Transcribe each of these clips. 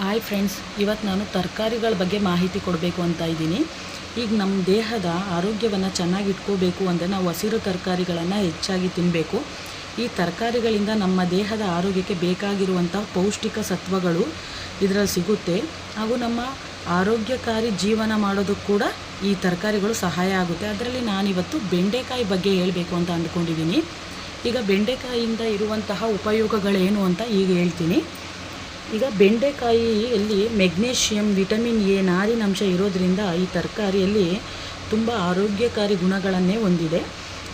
Hi friends ಇವತ್ತು ನಾನು ತರಕಾರಿಗಳ ಬಗ್ಗೆ ಮಾಹಿತಿ ಕೊಡಬೇಕು ಅಂತ ಇದ್ದೀನಿ. ಈಗ ನಮ್ಮ ದೇಹದ ಆರೋಗ್ಯವನ್ನು ಚೆನ್ನಾಗಿ ಇಟ್ಕೋಬೇಕು ಅಂದರೆ ನಾವು ಹಸಿರು ತರಕಾರಿಗಳನ್ನು ಹೆಚ್ಚಾಗಿ ತಿನ್ನಬೇಕು ಈ ತರಕಾರಿಗಳಿಂದ ನಮ್ಮ ದೇಹದ ಆರೋಗ್ಯಕ್ಕೆ ಬೇಕಾಗಿರುವಂಥ ಪೌಷ್ಟಿಕ ಸತ್ವಗಳು ಇದರಲ್ಲಿ ಸಿಗುತ್ತೆ. ಹಾಗೂ ನಮ್ಮ ಆರೋಗ್ಯಕಾರಿ ಜೀವನ ಮಾಡೋದಕ್ಕೆ ಕೂಡ ಈ ತರಕಾರಿಗಳು ಸಹಾಯ ಆಗುತ್ತೆ. ಅದರಲ್ಲಿ ನಾನಿವತ್ತು ಬೆಂಡೆಕಾಯಿ ಬಗ್ಗೆ ಹೇಳಬೇಕು ಅಂತ ಅಂದ್ಕೊಂಡಿದ್ದೀನಿ. ಈಗ ಬೆಂಡೆಕಾಯಿಯಿಂದ ಇರುವಂತಹ ಉಪಯೋಗಗಳೇನು ಅಂತ ಈಗ ಹೇಳ್ತೀನಿ. ಈಗ ಬೆಂಡೆಕಾಯಿಯಲ್ಲಿ ಮೆಗ್ನೀಷಿಯಂ, ವಿಟಮಿನ್ ಎ, ನಾರಿನಂಶ ಇರೋದ್ರಿಂದ ಈ ತರಕಾರಿಯಲ್ಲಿ ತುಂಬ ಆರೋಗ್ಯಕಾರಿ ಗುಣಗಳನ್ನೇ ಹೊಂದಿದೆ.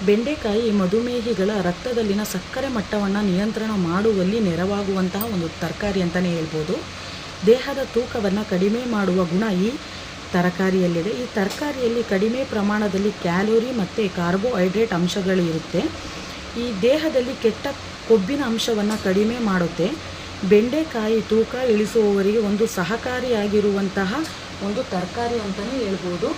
ಬೆಂಡೆಕಾಯಿ ಮಧುಮೇಹಿಗಳ ರಕ್ತದಲ್ಲಿನ ಸಕ್ಕರೆ ಮಟ್ಟವನ್ನು ನಿಯಂತ್ರಣ ಮಾಡುವಲ್ಲಿ ನೆರವಾಗುವಂತಹ ಒಂದು ತರಕಾರಿ ಅಂತಲೇ ಹೇಳ್ಬೋದು. ದೇಹದ ತೂಕವನ್ನು ಕಡಿಮೆ ಮಾಡುವ ಗುಣ ಈ ತರಕಾರಿಯಲ್ಲಿದೆ. ಈ ತರಕಾರಿಯಲ್ಲಿ ಕಡಿಮೆ ಪ್ರಮಾಣದಲ್ಲಿ ಕ್ಯಾಲೋರಿ ಮತ್ತು ಕಾರ್ಬೋಹೈಡ್ರೇಟ್ ಅಂಶಗಳು ಇರುತ್ತೆ ಈ ದೇಹದಲ್ಲಿ ಕೆಟ್ಟ ಕೊಬ್ಬಿನ ಅಂಶವನ್ನು ಕಡಿಮೆ ಮಾಡುತ್ತೆ. ಬೆಂಡೆಕಾಯಿ ತೂಕ ಇಳಿಸುವವರಿಗೆ ಒಂದು ಸಹಕಾರಿಯಾಗಿರುವಂತಹ ಒಂದು ತರಕಾರಿ ಅಂತಲೇ ಹೇಳ್ಬೋದು.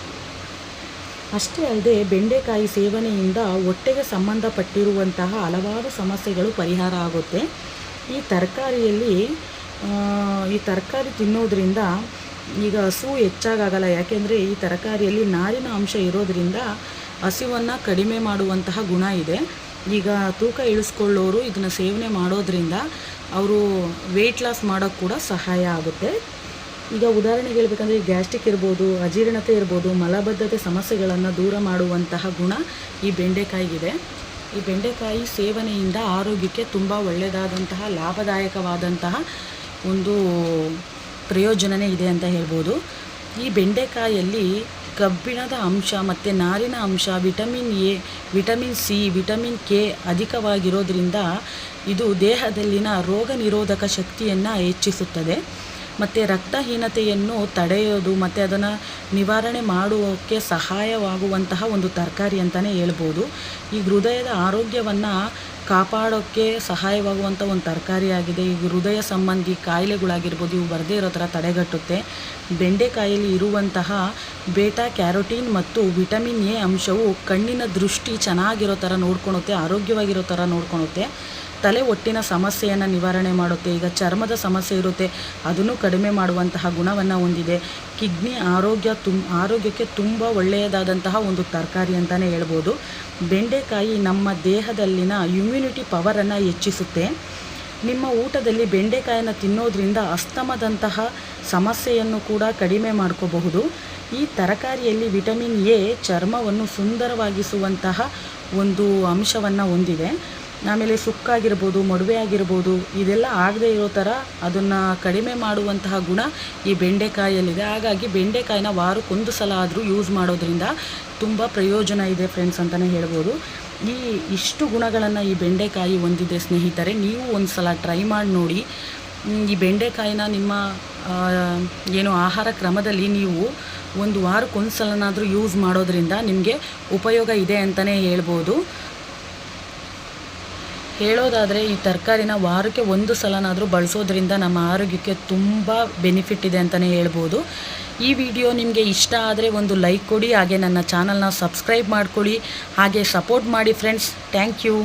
ಅಷ್ಟೇ ಅಲ್ಲದೆ ಬೆಂಡೆಕಾಯಿ ಸೇವನೆಯಿಂದ ಹೊಟ್ಟೆಗೆ ಸಂಬಂಧಪಟ್ಟಿರುವಂತಹ ಹಲವಾರು ಸಮಸ್ಯೆಗಳು ಪರಿಹಾರ ಆಗುತ್ತೆ. ಈ ತರಕಾರಿಯಲ್ಲಿ ಈ ತರಕಾರಿ ತಿನ್ನೋದ್ರಿಂದ ಈಗ ಹಸು ಹೆಚ್ಚಾಗಲ್ಲ. ಯಾಕೆಂದರೆ ಈ ತರಕಾರಿಯಲ್ಲಿ ನಾರಿನ ಅಂಶ ಇರೋದ್ರಿಂದ ಹಸಿವನ್ನು ಕಡಿಮೆ ಮಾಡುವಂತಹ ಗುಣ ಇದೆ. ಈಗ ತೂಕ ಇಳಿಸ್ಕೊಳ್ಳೋರು ಇದನ್ನು ಸೇವನೆ ಮಾಡೋದ್ರಿಂದ ಅವರು ವೆಯ್ಟ್ ಲಾಸ್ ಮಾಡೋಕ್ಕೆ ಕೂಡ ಸಹಾಯ ಆಗುತ್ತೆ. ಈಗ ಉದಾಹರಣೆಗೆ ಹೇಳ್ಬೇಕಂದ್ರೆ ಗ್ಯಾಸ್ಟ್ರಿಕ್ ಇರ್ಬೋದು, ಅಜೀರ್ಣತೆ ಇರ್ಬೋದು, ಮಲಬದ್ಧತೆ ಸಮಸ್ಯೆಗಳನ್ನು ದೂರ ಮಾಡುವಂತಹ ಗುಣ ಈ ಬೆಂಡೆಕಾಯಿಗಿದೆ. ಈ ಬೆಂಡೆಕಾಯಿ ಸೇವನೆಯಿಂದ ಆರೋಗ್ಯಕ್ಕೆ ತುಂಬ ಒಳ್ಳೆಯದಾದಂತಹ ಲಾಭದಾಯಕವಾದಂತಹ ಒಂದು ಪ್ರಯೋಜನವೇ ಇದೆ ಅಂತ ಹೇಳ್ಬೋದು. ಈ ಬೆಂಡೆಕಾಯಲ್ಲಿ ಕಬ್ಬಿಣದ ಅಂಶ ಮತ್ತು ನಾರಿನ ಅಂಶ, vitamin A, vitamin C, vitamin K ಅಧಿಕವಾಗಿರೋದ್ರಿಂದ ಇದು ದೇಹದಲ್ಲಿನ ರೋಗ ನಿರೋಧಕ ಶಕ್ತಿಯನ್ನು ಹೆಚ್ಚಿಸುತ್ತದೆ. ಮತ್ತು ರಕ್ತಹೀನತೆಯನ್ನು ತಡೆಯೋದು, ಮತ್ತು ಅದನ್ನು ನಿವಾರಣೆ ಮಾಡುವಕ್ಕೆ ಸಹಾಯವಾಗುವಂತಹ ಒಂದು ತರಕಾರಿ ಅಂತಲೇ ಹೇಳ್ಬೋದು. ಈ ಹೃದಯದ ಆರೋಗ್ಯವನ್ನು ಕಾಪಾಡೋಕ್ಕೆ ಸಹಾಯವಾಗುವಂಥ ಒಂದು ತರಕಾರಿಯಾಗಿದೆ ಈ ಹೃದಯ ಸಂಬಂಧಿ ಕಾಯಿಲೆಗಳಾಗಿರ್ಬೋದು, ಇವು ಬರದೇ ಇರೋ ಥರ ತಡೆಗಟ್ಟುತ್ತೆ. ಬೆಂಡೆಕಾಯಲ್ಲಿ ಇರುವಂತಹ ಬೇಟಾ ಕ್ಯಾರೋಟೀನ್ ಮತ್ತು ವಿಟಮಿನ್ ಎ ಅಂಶವು ಕಣ್ಣಿನ ದೃಷ್ಟಿ ಚೆನ್ನಾಗಿರೋ ಥರ ನೋಡ್ಕೊಳುತ್ತೆ ಆರೋಗ್ಯವಾಗಿರೋ ಥರ ನೋಡ್ಕೊಳುತ್ತೆ ತಲೆ ಒಟ್ಟಿನ ಸಮಸ್ಯೆಯನ್ನು ನಿವಾರಣೆ ಮಾಡುತ್ತೆ. ಈಗ ಚರ್ಮದ ಸಮಸ್ಯೆ ಇರುತ್ತೆ. ಅದನ್ನು ಕಡಿಮೆ ಮಾಡುವಂತಹ ಗುಣವನ್ನು ಹೊಂದಿದೆ. ಕಿಡ್ನಿ ಆರೋಗ್ಯ ತುಂ, ಆರೋಗ್ಯಕ್ಕೆ ತುಂಬ ಒಳ್ಳೆಯದಾದಂತಹ ಒಂದು ತರಕಾರಿ ಅಂತಲೇ ಹೇಳ್ಬೋದು. ಬೆಂಡೆಕಾಯಿ ನಮ್ಮ ದೇಹದಲ್ಲಿನ ಇಮ್ಯುನಿಟಿ ಪವರನ್ನು ಹೆಚ್ಚಿಸುತ್ತೆ. ನಿಮ್ಮ ಊಟದಲ್ಲಿ ಬೆಂಡೆಕಾಯನ್ನು ತಿನ್ನೋದ್ರಿಂದ ಅಸ್ತಮದಂತಹ ಸಮಸ್ಯೆಯನ್ನು ಕೂಡ ಕಡಿಮೆ ಮಾಡ್ಕೋಬಹುದು. ಈ ತರಕಾರಿಯಲ್ಲಿ ವಿಟಮಿನ್ ಎ ಚರ್ಮವನ್ನು ಸುಂದರವಾಗಿಸುವಂತಹ ಒಂದು ಅಂಶವನ್ನು ಹೊಂದಿದೆ. ಆಮೇಲೆ ಸುಕ್ಕಾಗಿರ್ಬೋದು ಮೊಡವೆ ಆಗಿರ್ಬೋದು ಇದೆಲ್ಲ ಆಗದೇ ಇರೋ ಥರ ಅದನ್ನು ಕಡಿಮೆ ಮಾಡುವಂತಹ ಗುಣ ಈ ಬೆಂಡೆಕಾಯಲ್ಲಿದೆ. ಹಾಗಾಗಿ ಬೆಂಡೆಕಾಯಿನ ವಾರಕ್ಕೊಂದು ಸಲ ಆದರೂ ಯೂಸ್ ಮಾಡೋದ್ರಿಂದ ತುಂಬ ಪ್ರಯೋಜನ ಇದೆ ಫ್ರೆಂಡ್ಸ್ ಅಂತಲೇ ಹೇಳ್ಬೋದು. ಈ ಇಷ್ಟು ಗುಣಗಳನ್ನು ಈ ಬೆಂಡೆಕಾಯಿ ಹೊಂದಿದೆ ಸ್ನೇಹಿತರೆ, ನೀವು ಒಂದು ಸಲ ಟ್ರೈ ಮಾಡಿ ನೋಡಿ. ಈ ಬೆಂಡೆಕಾಯಿನ ನಿಮ್ಮ ಏನು ಆಹಾರ ಕ್ರಮದಲ್ಲಿ ನೀವು ಒಂದು ವಾರಕ್ಕೊಂದು ಸಲನಾದರೂ ಯೂಸ್ ಮಾಡೋದ್ರಿಂದ ನಿಮಗೆ ಉಪಯೋಗ ಇದೆ ಅಂತಲೇ ಹೇಳ್ಬೋದು. ಹೇಳೋದಾದರೆ ಈ ತರಕಾರಿನ ವಾರಕ್ಕೆ ಒಂದು ಸಲನಾದರೂ ಬಳಸೋದ್ರಿಂದ ನಮ್ಮ ಆರೋಗ್ಯಕ್ಕೆ ತುಂಬ ಬೆನಿಫಿಟ್ ಇದೆ ಅಂತಲೇ ಹೇಳ್ಬೋದು. ಈ ವಿಡಿಯೋ ನಿಮಗೆ ಇಷ್ಟ ಆದರೆ ಒಂದು ಲೈಕ್ ಕೊಡಿ, ಹಾಗೆ ನನ್ನ ಚಾನಲ್ನ ಸಬ್ಸ್ಕ್ರೈಬ್ ಮಾಡ್ಕೊಳ್ಳಿ, ಹಾಗೆ ಸಪೋರ್ಟ್ ಮಾಡಿ ಫ್ರೆಂಡ್ಸ್ ಥ್ಯಾಂಕ್ ಯು